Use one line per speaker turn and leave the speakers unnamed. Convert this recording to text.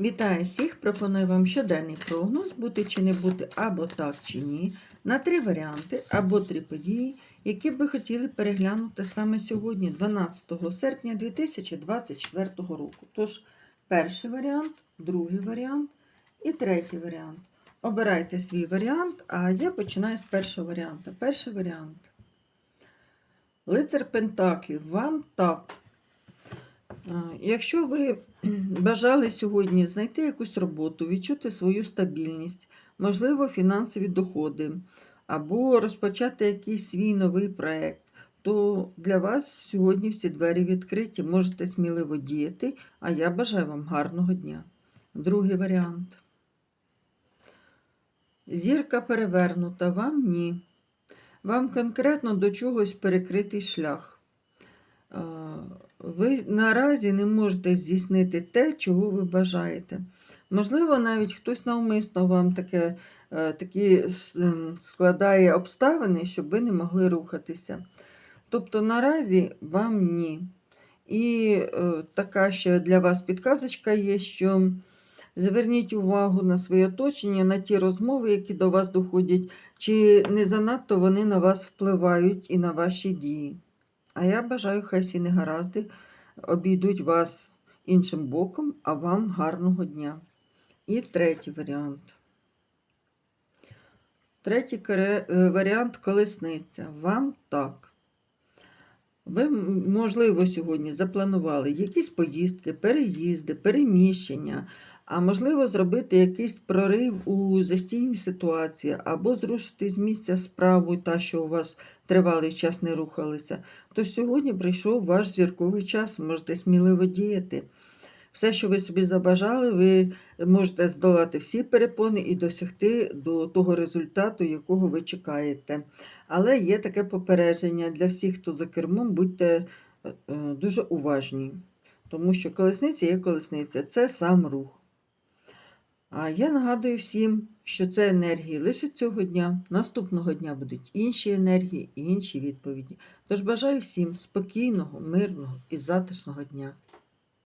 Вітаю всіх! Пропоную вам щоденний прогноз, бути чи не бути або так чи ні, на три варіанти або три події, які б ви хотіли переглянути саме сьогодні, 12 серпня 2024 року. Тож, перший варіант, другий варіант і третій варіант. Обирайте свій варіант, а я починаю з першого варіанту. Перший варіант. Лицар Пентаклів, вам так. Якщо ви бажали сьогодні знайти якусь роботу, відчути свою стабільність, можливо, фінансові доходи, або розпочати якийсь свій новий проєкт, то для вас сьогодні всі двері відкриті, можете сміливо діяти, а я бажаю вам гарного дня. Другий варіант. Зірка перевернута, вам ні. Вам конкретно до чогось перекритий шлях. Ви наразі не можете здійснити те, чого ви бажаєте. Можливо, навіть хтось навмисно вам таке, е, такі ем, складає обставини, щоб ви не могли рухатися. Тобто наразі вам ні. І е, така ще для вас підказочка є, що зверніть увагу на своє оточення, на ті розмови, які до вас доходять, чи не занадто вони на вас впливають і на ваші дії. А я бажаю, хай всі негаразди обійдуть вас іншим боком, а вам гарного дня. І третій варіант. Третій е, варіант колесниця. Вам так. Ви, можливо, сьогодні запланували якісь поїздки, переїзди, переміщення, а можливо, зробити якийсь прорив у застійній ситуації, або зрушити з місця справу, та, що у вас тривалий час не рухалися. Тож сьогодні прийшов ваш зірковий час, можете сміливо діяти. Все, що ви собі забажали, ви можете здолати всі перепони і досягти до того результату, якого ви чекаєте. Але є таке попередження для всіх, хто за кермом, будьте е, е, дуже уважні, тому що колесниця є колесниця, це сам рух. А я нагадую всім, що це енергії лише цього дня. Наступного дня будуть інші енергії і інші відповіді. Тож бажаю всім спокійного, мирного і затишного дня.